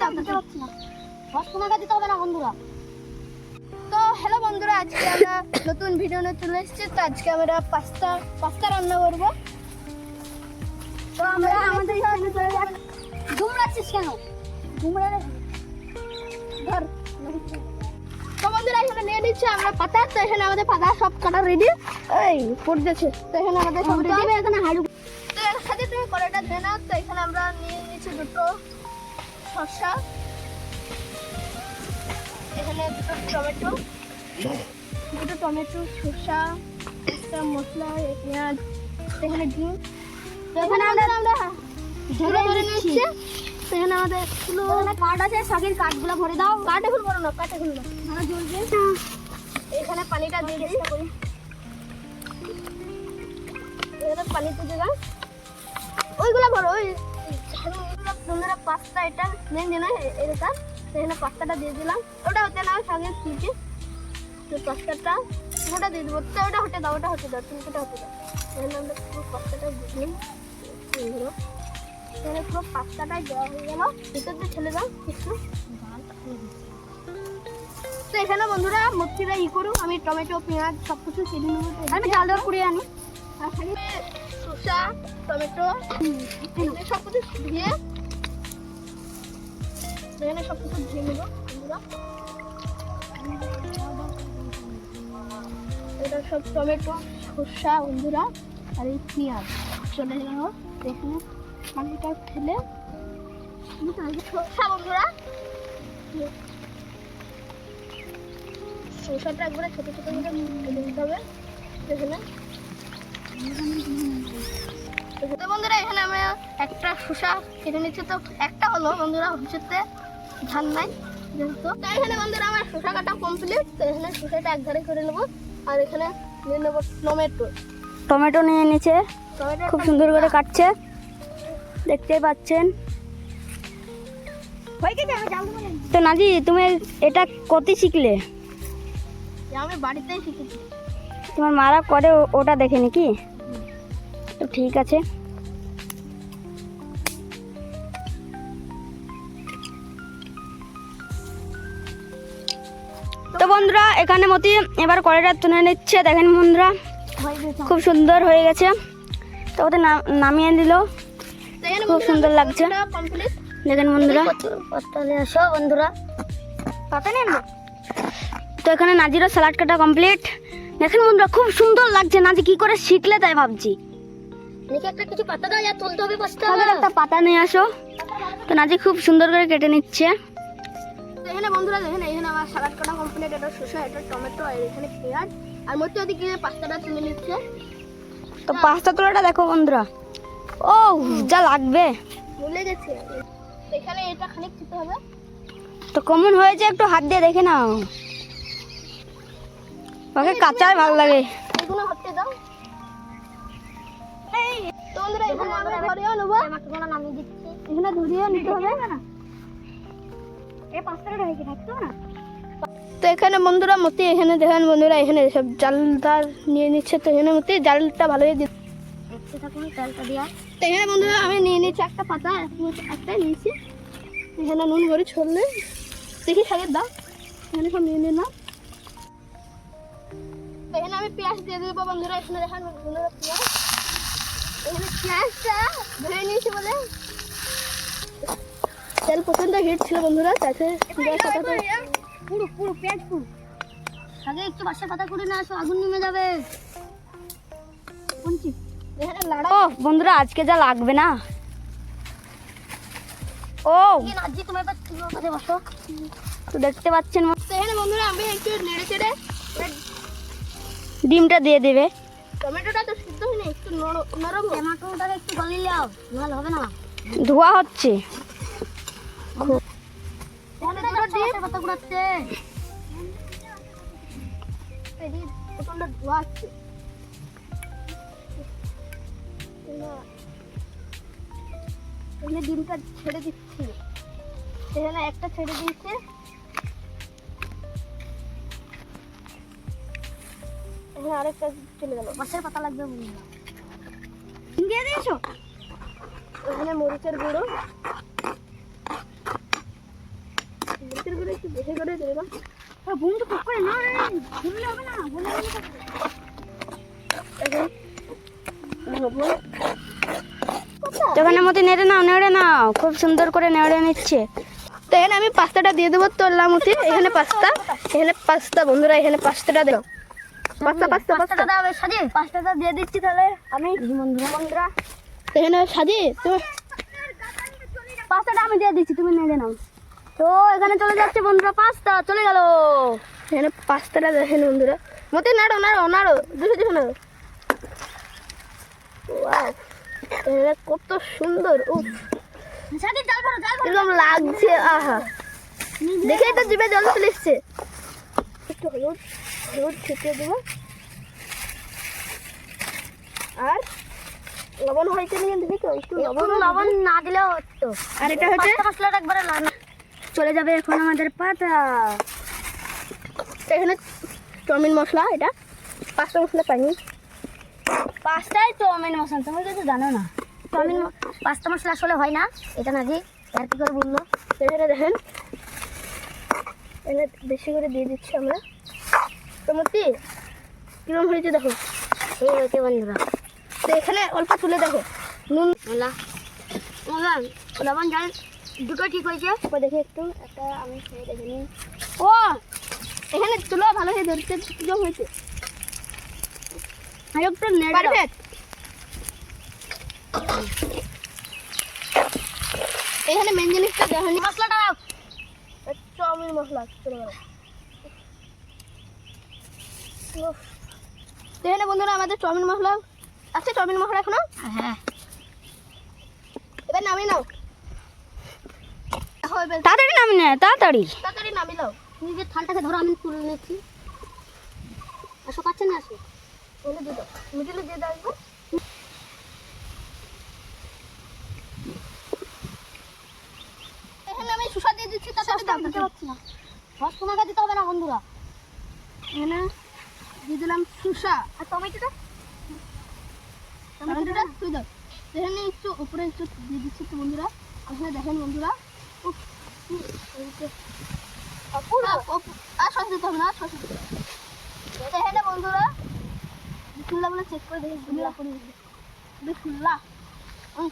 দাও দিতে পারছি না দশ টাকা দিতে হবে না বন্ধুরা। তো হ্যালো বন্ধুরা আজকে আমরা নতুন ভিডিও নিয়ে চলে এসেছি। তো আজকে আমরা পাস্তা পাস্তা রান্না করব। তো আমরা আমাদের এখানে চলে যাক। ঘুমড়াচ্ছিস কেন? ঘুমড়া ধর। তো বন্ধুরা এখানে নিয়ে নিচ্ছে আমরা পাতা। তো এখানে আমাদের পাতা সব কাটা রেডি এই পড়তেছে তো এখানে আমাদের সব রেডি এখানে হাড়ু তো তুমি কড়াইটা ধরে নাও। তো এখানে আমরা নিয়ে নিচ্ছি দুটো শসা এখানে দুটো টমেটো। দুটো টমেটো শসা একটা মশলা পেঁয়াজ এখানে ডিম। এখানে আমরা আমরা ধরে ধরে নিচ্ছে। তো এখানে আমাদের ফুলো কাঠ আছে শাকের কাঠগুলো ভরে দাও। কাঠে ফুল করো না কাঠে ফুল না। জ্বলবে। এখানে পানিটা দিয়ে করি। এখানে পানিতে দিলাম ওইগুলো ভরো ওই বন্ধুরা পাস্তা এটা। মেন যে না এটা সেখানে পাস্তাটা দিয়ে দিলাম। ওটা হতে না শাকের চিঠি তো পাস্তাটা ওটা দিয়ে দেবো। তো ওটা হতে দাও ওটা হতে দাও তুমি ওটা হতে দাও। এখানে আমরা পুরো পাস্তাটা বুঝলাম বন্ধুরা এখানে পুরো পাস্তাটা দেওয়া হয়ে গেল। ভিতর দিয়ে ছেলে দাও একটু। তো এখানে বন্ধুরা মূর্তিটা ই করুক। আমি টমেটো পেঁয়াজ সব কিছু কেটে নেব। আমি চাল ডাল করে আনি। আর খালি শসা টমেটো সব কিছু ধুয়ে এখানে সব কিছু ধুয়ে নেব এটা সব টমেটো শসা বন্ধুরা আর এই পেঁয়াজ। চলে গেল এখানে পানিটা ফেলে শসা বন্ধুরা শসাটা একবারে ছোটো ছোটো করে কেটে দিতে হবে। এখানে বন্ধুরা, এখানে আমি একটা শসা কেটে নিচ্ছি। তো একটা হলো বন্ধুরা, ভবিষ্যতে। ধান নাই যেহেতু তো এখানে বন্ধুরা আমার শসা কাটা কমপ্লিট তো এখানে শসাটা এক ধারে করে নেব। আর এখানে নিয়ে নেব টমেটো। টমেটো নিয়ে নিচে টমেটো খুব সুন্দর করে কাটছে। দেখতেই পাচ্ছেন। তো নাজি তুমি এটা কত শিখলে? আমি বাড়িতেই শিখেছি। তোমার মারা করে ওটা দেখে নাকি তো ঠিক আছে। এখানে মতি এবার কড়াইটা তুলে নিচ্ছে। দেখেন বন্ধুরা খুব সুন্দর হয়ে গেছে। তো ওদের নামিয়ে দিল খুব সুন্দর লাগছে। দেখেন বন্ধুরা। আসো বন্ধুরা তো এখানে নাজিরও স্যালাড কাটা কমপ্লিট দেখেন বন্ধুরা খুব সুন্দর লাগছে। নাজি কি করে শিখলে তাই ভাবছি। একটা কিছু পাতা দাও তুলতে হবে একটা পাতা নিয়ে আসো। তো নাজি খুব সুন্দর করে কেটে নিচ্ছে। এখানে বন্ধুরা দেখেন এখানে আমার সালাদ কাটা কমপ্লিট এটা শসা এটা টমেটো আর এখানে পেঁয়াজ। আর মধ্যে ওদিকে পাস্তাটা তুলে নিচ্ছে। তো পাঁচটা তোলাটা দেখো বন্ধুরা। ও যা লাগবে। ভুলে গেছি এখানে এটা খানিক দিতে হবে। তো কমন হয়েছে একটু হাত দিয়ে দেখে নাও। ওকে কাঁচাই ভালো লাগে। এগুলো হতে দাও। এই তো বন্ধুরা এখানে আমরা ধরেও নেব। আমাকে নামিয়ে দিচ্ছি। এখানে ধরিয়েও নিতে হবে। না এই পাঁচটা হয়ে থাকতো না? তো এখানে বন্ধুরা মতি এখানে দেখেন বন্ধুরা এখানে সব জালটা নিয়ে নিচ্ছে তো এখানে মতি জালটা ভালোই দিচ্ছে তো এখানে বন্ধুরা আমি নিয়ে নিচ্ছি একটা পাতা একটাই নিয়েছি। এখানে নুন ভরে ছড়লে দেখি শাকের দাও এখানে সব নিয়ে নিলাম। এখানে আমি পেঁয়াজ দিয়ে দেবো বন্ধুরা এখানে দেখেন বন্ধুরা পেঁয়াজ। এখানে পেঁয়াজটা ধরে নিয়েছি বলে তেল প্রচণ্ড হিট ছিল বন্ধুরা তাতে পুরো পুরো পেঁয়াজ পুরো। আগে একটু বাসা পাতা করে না আসো আগুন নেমে যাবে। এখানে ও বন্ধুরা আজকে যা লাগবে না। ও। তো দেখতে পাচ্ছেন বন্ধুরা আমি একটু নেড়ে চেড়ে ডিমটা দিয়ে দেবে। টমেটোটা তো সিদ্ধ হয়নি একটু নরম নরম। টমেটোটা একটু গলিয়ে নাও ভালো হবে না ধোয়া হচ্ছে এখানে ডিম পাতা গুড়াচ্ছে প্রচণ্ড ধোয়া আসছে ডিমটা ছেড়ে দিচ্ছি। এখানে একটা ছেড়ে দিয়েছে। এখানে আরেকটা চলে গেল। মাছের পাতা লাগবে বন্ধুরা দিয়ে দিয়েছ? এখানে মরিচের গুঁড়ো তেল করে একটু বেশি করে বন্ধু করে না হবে না এখানে মতো নেড়ে নাও নেড়ে নাও। খুব সুন্দর করে নেড়ে নিচ্ছে। তো এখানে আমি পাস্তাটা দিয়ে দেবো তোরলাম মতি। এখানে পাস্তা এখানে পাস্তা। বন্ধুরা এখানে পাস্তাটা দেবো। Pasta pasta pasta. দাও সাজি পাঁচটাটা দিয়ে দিচ্ছি তাহলে। আমি বন্ধুরা বন্ধুরা। এখানে সাজি তুমি পাঁচটাটা আমি দিয়ে দিচ্ছি তুমি নেড়ে নাও। তো এখানে চলে যাচ্ছে বন্ধুরা পাঁচটা চলে গেল। এখানে পাস্তাটা দেখেন বন্ধুরা। মতি নাড়ো নাড়ো নাড়ো দুশো দুশো নাড়ো। কত সুন্দর এরকম লাগছে আহা। দেখেই তো জিভে জল চলে এসছে। একটু হলুদ হলুদ ছিটিয়ে দেবো। আর লবণ হয়েছে না কিন্তু দেখো একটু লবণ লবণ না দিলেও হতো। আর এটা হচ্ছে? মশলাটা একবারে লানা চলে যাবে এখন আমাদের পাতা। এখানে চাউমিন মশলা এটা পাঁচটা মশলা পাইনি। পাঁচটাই চাউমিন মশলা তুমি কিছু জানো না। চাউমিন পাঁচটা মশলা আসলে হয় না এটা নাকি আর কি করে বলল? এখানে দেখেন এখানে বেশি করে দিয়ে দিচ্ছি আমরা। টমেটি কিরম হয়েছে দেখো? এই হয়েছে বন্ধুরা। তো এখানে অল্প তুলে দেখো। নুন মোলা মোলা লবণ জল দুটো ঠিক হয়েছে? তারপর দেখি একটু একটা আমি খেয়ে দেখে নিই। ও এখানে তুলো ভালো হয়ে ধরতে কিরম হয়েছে। আর একটু পারফেক্ট। এখানে মেন জিনিসটা দেখেনি মশলাটা দাও। চাউমিন মশলা চলে গেল এখানে বন্ধুরা আমাদের চাউমিন মশলা আছে চাউমিন মশলা এখনও? হ্যাঁ। এবার নামিয়ে নাও। তাড়াতাড়ি নামি নে তাড়াতাড়ি। তাড়াতাড়ি নামিয়ে নাও নিজের থালটাকে ধরো আমি তুলে নিচ্ছি। আসো পাচ্ছে না আসো। বলে দিয়ে দাও। মিডিলে দিয়ে দাও একবার। এখানে আমি সুসা দিয়ে দিচ্ছি তাড়াতাড়ি দাও দিতে পারছি না। সস তোমাকে দিতে হবে না বন্ধুরা। এখানে দিয়ে দিলাম সুসা আর টমেটোটা? টমেটোটা তুই দাও। এখানে একটু উপরে একটু দিয়ে দিচ্ছি তো বন্ধুরা। এখানে দেখেন বন্ধুরা। আর। বন্ধুরা বিসমিল্লাহ বলে চেক করে দেখি বিসমিল্লাহ করে উম।